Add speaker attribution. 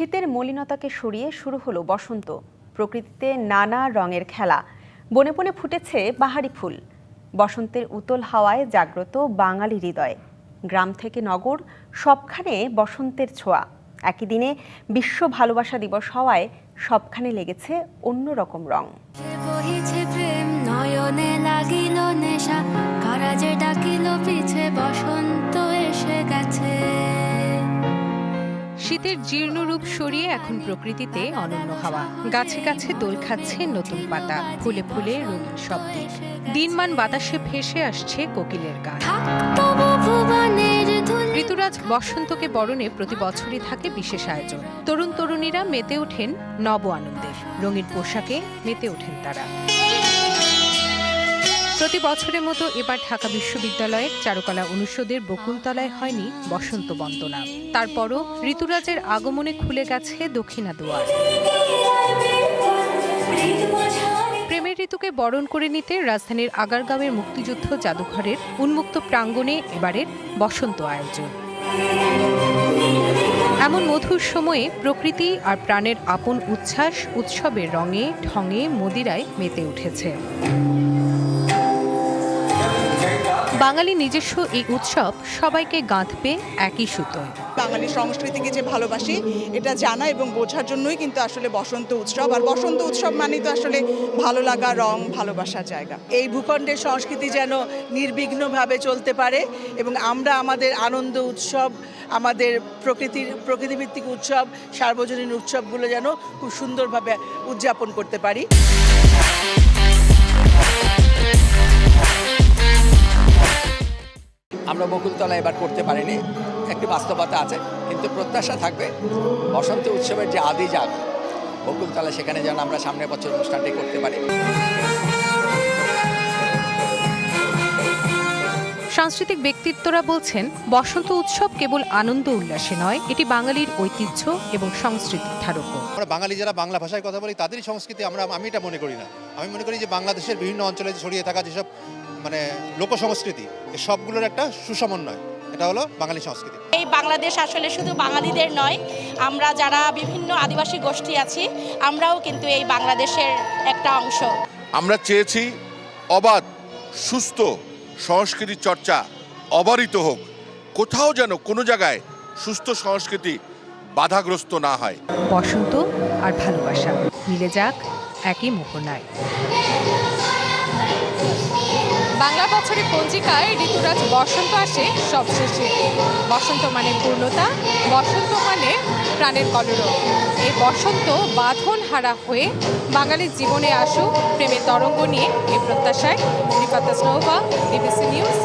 Speaker 1: শীতের মলিনতাকে সরিয়ে শুরু হলো বসন্ত। প্রকৃতিতে নানা রঙের খেলা। বনে বনে ফুটেছে বাহারি ফুল। বসন্তের উতল হাওয়ায় জাগ্রত বাঙালি হৃদয়। গ্রাম থেকে নগর, সবখানে বসন্তের ছোঁয়া। একই দিনে বিশ্ব ভালোবাসা দিবস হওয়ায় সবখানে লেগেছে অন্যরকম রং।
Speaker 2: বসন্ত এসে গেছে।
Speaker 3: শীতের জীর্ণ রূপ সরিয়ে এখন প্রকৃতিতে অনন্য হাওয়া। গাছে গাছে দোল খাচ্ছে নতুন পাতা, ফুলে ফুলে রঙিন শব্দে দিনমান বাতাসে ভেসে আসছে কোকিলের গান। ঋতুরাজ বসন্তকে বরণে প্রতি বছরই থাকে বিশেষ আয়োজন। তরুণ তরুণীরা মেতে ওঠেন নব আনন্দে। রঙিন পোশাকে মেতে ওঠেন তারা। প্রতি বছরের মতো এবার ঢাকা বিশ্ববিদ্যালয়ের চারুকলা অনুষদের বকুলতলায় হয়নি বসন্ত বন্দনা। তারপরও ঋতুরাজের আগমনে খুলে গেছে দক্ষিণা দুয়ার। প্রেমের ঋতুকে বরণ করে নিতে রাজধানীর আগারগাঁওয়ের মুক্তিযুদ্ধ জাদুঘরের উন্মুক্ত প্রাঙ্গণে এবারের বসন্ত আয়োজন। এমন মধুর সময়ে প্রকৃতি আর প্রাণের আপন উচ্ছ্বাস উৎসবের রঙে, ঢঙে, মদিরায় মেতে উঠেছে। বাঙালি নিজস্ব এই উৎসব সবাইকে গাঁথবে একই সুতোয়।
Speaker 4: বাঙালি সংস্কৃতিকে যে ভালোবাসি, এটা জানা এবং বোঝার জন্যই কিন্তু আসলে বসন্ত উৎসব। আর বসন্ত উৎসব মানে তো আসলে ভালো লাগা, রং, ভালোবাসার জায়গা।
Speaker 5: এই ভূখণ্ডের সংস্কৃতি যেন নির্বিঘ্নভাবে চলতে পারে এবং আমরা আমাদের আনন্দ উৎসব, আমাদের প্রকৃতির, প্রকৃতিভিত্তিক উৎসব, সার্বজনীন উৎসবগুলো যেন খুব সুন্দরভাবে উদযাপন করতে পারি।
Speaker 6: আমরা বকুলতলা এবার করতে পারিনি। একটি বাস্তবতা আছে কিন্তু প্রত্যাশা থাকবে। বসন্ত উৎসবের যে আদি যাক বকুলতলা সেখানে যেন আমরা সামনের বছর অনুষ্ঠানটি করতে পারি।
Speaker 3: সাংস্কৃতিক ব্যক্তিত্বরা বলছেন বসন্ত উৎসব কেবল আনন্দ উল্লাসে নয় এটি বাঙালির ঐতিহ্য এবং সংস্কৃতির ধারকও।
Speaker 7: আমরা বাঙালি যারা বাংলা ভাষায় কথা বলি তাদেরই সংস্কৃতি আমরা আমি এটা মনে করি না। আমি মনে করি যে বাংলাদেশের বিভিন্ন অঞ্চলে ছড়িয়ে থাকা যেসব মানে লোক সংস্কৃতি সবগুলোর একটা সুসমন্বয়। এটা হলো বাঙালি সংস্কৃতি।
Speaker 8: এই বাংলাদেশ আসলে শুধু বাঙালিদের নয় আমরা যারা বিভিন্ন আদিবাসী গোষ্ঠী আছি আমরাও কিন্তু এই বাংলাদেশের একটা অংশ।
Speaker 9: আমরা চেয়েছি অবাধ সুস্থ সংস্কৃতি চর্চা অবারিত হোক। কোথাও যেন কোনো জায়গায় সুস্থ সংস্কৃতি বাধাগ্রস্ত না হয়।
Speaker 3: বসন্ত আর ভালোবাসা মিলে যাক একই মুখ মোহনায় বাংলা বছরের পঞ্জিকায় ঋতুরাজ বসন্ত আসে সবশেষে। বসন্ত মানে পূর্ণতা, বসন্ত মানে প্রাণের কলরব। এই বসন্ত বাঁধন হারা হয়ে বাঙালির জীবনে আসুক, প্রেমের তরঙ্গ নিয়ে এ প্রত্যাশায় শ্রীপাতা স্নোভা এবিসি নিউজ